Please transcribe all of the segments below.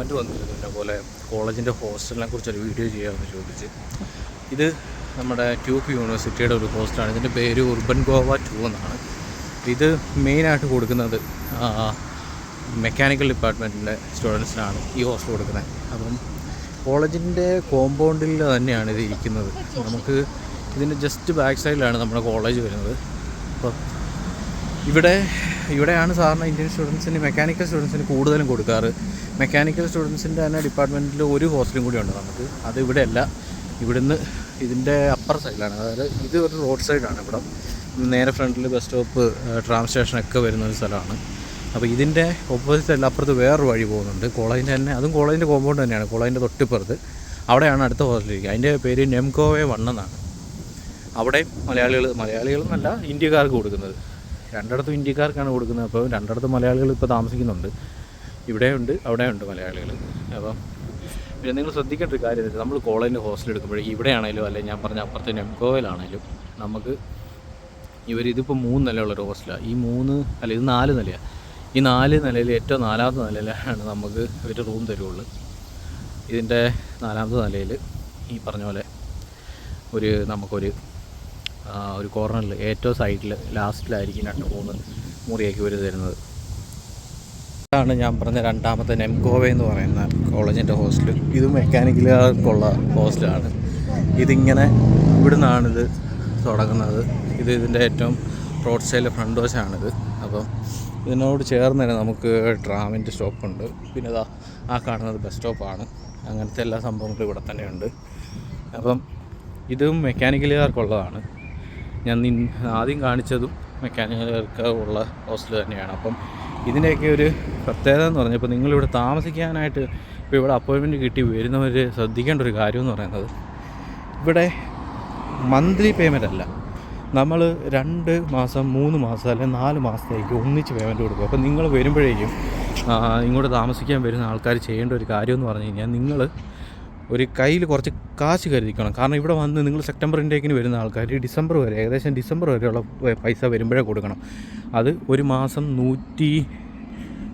Comment വന്നിരുന്നു എന്നെ പോലെ കോളേജിന്റെ ഹോസ്റ്റലിനെ കുറിച്ചൊരു വീഡിയോ ചെയ്യാമെന്ന് ചോദിച്ച്. ഇത് നമ്മുടെ ട്യൂബ് യൂണിവേഴ്സിറ്റിയുടെ ഒരു ഹോസ്റ്റലാണ് ഇതിന്റെ പേര് ഉർബൻ ഗോവ ടു എന്നാണ്. ഇത് മെയിനായിട്ട് കൊടുക്കുന്നത് മെക്കാനിക്കൽ ഡിപ്പാർട്ട്മെന്റിന്റെ സ്റ്റുഡൻസിനാണ് ഈ ഹോസ്റ്റൽ കൊടുക്കുന്നത്. അപ്പം കോളേജിന്റെ കോമ്പൗണ്ടിൽ തന്നെയാണ് ഇത് ഇരിക്കുന്നത്. നമുക്ക് ഇതിന്റെ ജസ്റ്റ് ബാക്ക് സൈഡിലാണ് നമ്മുടെ കോളേജ് വരുന്നത്. അപ്പം ഇവിടെ ഇവിടെയാണ് സാറിന് ഇന്ത്യൻ സ്റ്റുഡൻസിന് മെക്കാനിക്കൽ സ്റ്റുഡൻസിന് കൂടുതലും കൊടുക്കാറ്. മെക്കാനിക്കൽ സ്റ്റുഡൻസിന്റെ തന്നെ ഡിപ്പാർട്ട്മെന്റിൽ ഒരു ഹോസ്റ്റലും കൂടി ഉണ്ട് നമുക്ക്. അത് ഇവിടെയല്ല. ഇവിടുന്ന് ഇതിന്റെ അപ്പർ സൈഡിലാണ് അതായത് ഇത് ഒരു റോഡ് സൈഡാണ് ഇവിടെ. നേരെ ഫ്രണ്ടിൽ ബസ് സ്റ്റോപ്പ് ട്രാം സ്റ്റേഷനൊക്കെ വരുന്ന ഒരു സ്ഥലമാണ്. അപ്പോൾ ഇതിന്റെ ഓപ്പോസിറ്റ് അല്ല അപ്പുറത്ത് വേറൊരു വഴി പോകുന്നുണ്ട്. കോളേജിന്റെ തന്നെ അതും കോളേജിന്റെ കോമ്പൗണ്ട് തന്നെയാണ്. കോളേജിന്റെ തൊട്ടിപ്പുറത്ത്. അവിടെയാണ് അടുത്ത ഹോസ്റ്റലിരിക്കുക അതിന്റെ പേര് നെംകോവേ വൺ എന്നാണ്. അവിടെ മലയാളികൾ മലയാളികളെന്നല്ല ഇന്ത്യക്കാർക്ക് കൊടുക്കുന്നത്. രണ്ടിടത്തും ഇന്ത്യക്കാർക്കാണ് കൊടുക്കുന്നത്. അപ്പോൾ രണ്ടിടത്തും മലയാളികൾ ഇപ്പോൾ താമസിക്കുന്നുണ്ട്. ഇവിടെയുണ്ട് അവിടെയുണ്ട് മലയാളികൾ. അപ്പം പിന്നെ നിങ്ങൾ ശ്രദ്ധിക്കേണ്ട ഒരു കാര്യം നമ്മൾ കോളേജിന്റെ ഹോസ്റ്റൽ എടുക്കുമ്പോൾ ഇവിടെയാണേലും അല്ലെങ്കിൽ ഞാൻ പറഞ്ഞ അപ്പുറത്തെ നെംകോയിലാണേലും നമുക്ക് ഇവർ ഇതിപ്പോൾ മൂന്ന് നിലയുള്ളൊരു ഹോസ്റ്റലാണ്. ഈ മൂന്ന് അല്ല ഇത് നാല് നിലയാണ്. ഈ നാല് നിലയിൽ ഏറ്റവും നാലാമത്തെ നിലയിലാണ് നമുക്ക് ഇവർ റൂം തരുള്ളൂ. ഇതിന്റെ നാലാമത്തെ നിലയിൽ ഈ പറഞ്ഞ പോലെ ഒരു നമുക്കൊരു ഒരു കോർണറിൽ ഏറ്റവും സൈഡിൽ ലാസ്റ്റിലായിരിക്കും രണ്ട് മൂന്ന് മുറിയൊക്കെ ഇവർ തരുന്നത്. ഇതാണ് ഞാൻ പറഞ്ഞ രണ്ടാമത്തെ നെംകോവ എന്ന് പറയുന്ന കോളേജിന്റെ ഹോസ്റ്റൽ ഇത് മെക്കാനിക്കലുകാർക്കുള്ള ഹോസ്റ്റലാണ് ഇതിങ്ങനെ ഇവിടുന്നാണിത് തുടങ്ങുന്നത്. ഇത് ഇതിന്റെ ഏറ്റവും റോഡ് സൈഡിലെ ഫ്രണ്ട് വശമാണിത് അപ്പം ഇതിനോട് ചേർന്ന് തന്നെ നമുക്ക് ട്രാമിന്റെ സ്റ്റോപ്പുണ്ട് പിന്നെ ഇതാ ആ കാണുന്നത് ബസ് സ്റ്റോപ്പാണ് അങ്ങനത്തെ എല്ലാ സംഭവങ്ങളും ഇവിടെ തന്നെയുണ്ട്. അപ്പം ഇതും മെക്കാനിക്കലുകാർക്കുള്ളതാണ് ഞാൻ ആദ്യം കാണിച്ചതും മെക്കാനിക്കൽ ഉള്ള ഹോസ്റ്റൽ തന്നെയാണ്. അപ്പം ഇതിന്റെയൊക്കെ ഒരു പ്രത്യേകത എന്ന് പറഞ്ഞാൽ ഇപ്പോൾ നിങ്ങളിവിടെ താമസിക്കാനായിട്ട് ഇപ്പോൾ ഇവിടെ അപ്പോയിൻമെന്റ് കിട്ടി വരുന്നവർ ശ്രദ്ധിക്കേണ്ട ഒരു കാര്യം എന്ന് പറയുന്നത് ഇവിടെ മന്ത്ലി പേയ്മെന്റ് അല്ല. നമ്മൾ രണ്ട് മാസം മൂന്ന് മാസം അല്ലെങ്കിൽ നാല് മാസത്തേക്ക് ഒന്നിച്ച് പേയ്മെന്റ് കൊടുക്കും. അപ്പോൾ നിങ്ങൾ വരുമ്പോഴേക്കും ഇങ്ങോട്ട് താമസിക്കാൻ വരുന്ന ആൾക്കാർ ചെയ്യേണ്ട ഒരു കാര്യം എന്ന് പറഞ്ഞു കഴിഞ്ഞാൽ നിങ്ങൾ ഒരു കയ്യിൽ കുറച്ച് കാശ് കരുതിക്കണം. കാരണം ഇവിടെ വന്ന് നിങ്ങൾ സെപ്റ്റംബർ ഇൻടേക്കിന് വരുന്ന ആൾക്കാർ ഡിസംബർ വരെ ഏകദേശം ഡിസംബർ വരെയുള്ള പൈസ വരുമ്പോഴേ കൊടുക്കണം. അത് ഒരു മാസം നൂറ്റി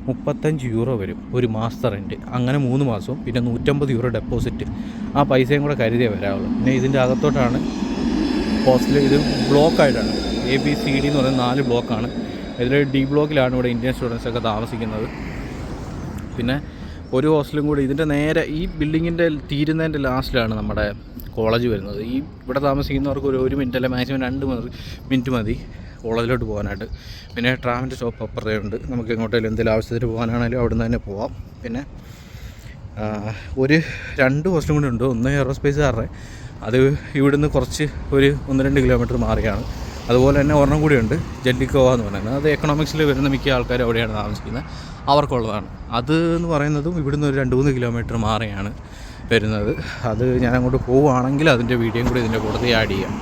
മുപ്പത്തഞ്ച് യൂറോ വരും ഒരു മാസത്തെ റെന്റ് അങ്ങനെ മൂന്ന് മാസവും പിന്നെ നൂറ്റമ്പത് യൂറോ ഡെപ്പോസിറ്റ് ആ പൈസയും കൂടെ കരുതിയേ വരാവുള്ളൂ. പിന്നെ ഇതിന്റെ അകത്തോട്ടാണ് ഹോസ്റ്റൽ ഇത് ബ്ലോക്കായിട്ടാണ് എ ബി സി ഡി എന്ന് പറയുന്ന നാല് ബ്ലോക്കാണ് ഇതിൽ ഡി ബ്ലോക്കിലാണ് ഇവിടെ ഇന്ത്യൻ സ്റ്റുഡൻസ് ഒക്കെ താമസിക്കുന്നത്. പിന്നെ ഒരു ഹോസ്റ്റലും കൂടി. ഇതിന്റെ നേരെ ഈ ബിൽഡിങ്ങിന്റെ തീരുന്നതിന്റെ ലാസ്റ്റിലാണ് നമ്മുടെ കോളേജ് വരുന്നത്. ഈ ഇവിടെ താമസിക്കുന്നവർക്ക് ഒരു ഒരു മിനിറ്റ് അല്ലെ മാക്സിമം രണ്ട് മിനിറ്റ് മതി കോളേജിലോട്ട് പോകാനായിട്ട്. പിന്നെ ട്രാമിന്റെ സ്റ്റോപ്പ് അപ്പുറത്തേ ഉണ്ട്. നമുക്ക് എങ്ങോട്ടേലും എന്തെങ്കിലും ആവശ്യത്തിന് പോകാനാണെങ്കിലും അവിടെ നിന്ന് തന്നെ പോവാം. പിന്നെ ഒരു രണ്ട് ഹോസ്റ്റലും കൂടി ഉണ്ട്. ഒന്ന് എയറോസ്പേസുകാരുടെ. അത് ഇവിടുന്ന് കുറച്ച് ഒരു ഒന്ന് രണ്ട് കിലോമീറ്റർ മാറിയാണ്. അതുപോലെ തന്നെ ഒരെണ്ണം കൂടിയുണ്ട് ജെല്ലിക്കോവ എന്ന് പറയുന്നത്. അത് എക്കണോമിക്സിൽ വരുന്ന മിക്ക ആൾക്കാരും അവിടെയാണ് താമസിക്കുന്നത്. അവർക്കുള്ളതാണ്. അത് എന്ന് പറയുന്നതും ഇവിടുന്ന് ഒരു രണ്ട് മൂന്ന് കിലോമീറ്റർ മാറിയാണ് വരുന്നത്. അത് ഞാൻ അങ്ങോട്ട് പോവുകയാണെങ്കിൽ അതിന്റെ വീഡിയോയും കൂടി ഇതിന്റെ കൂട്ടത്തിൽ ആഡ് ചെയ്യാം.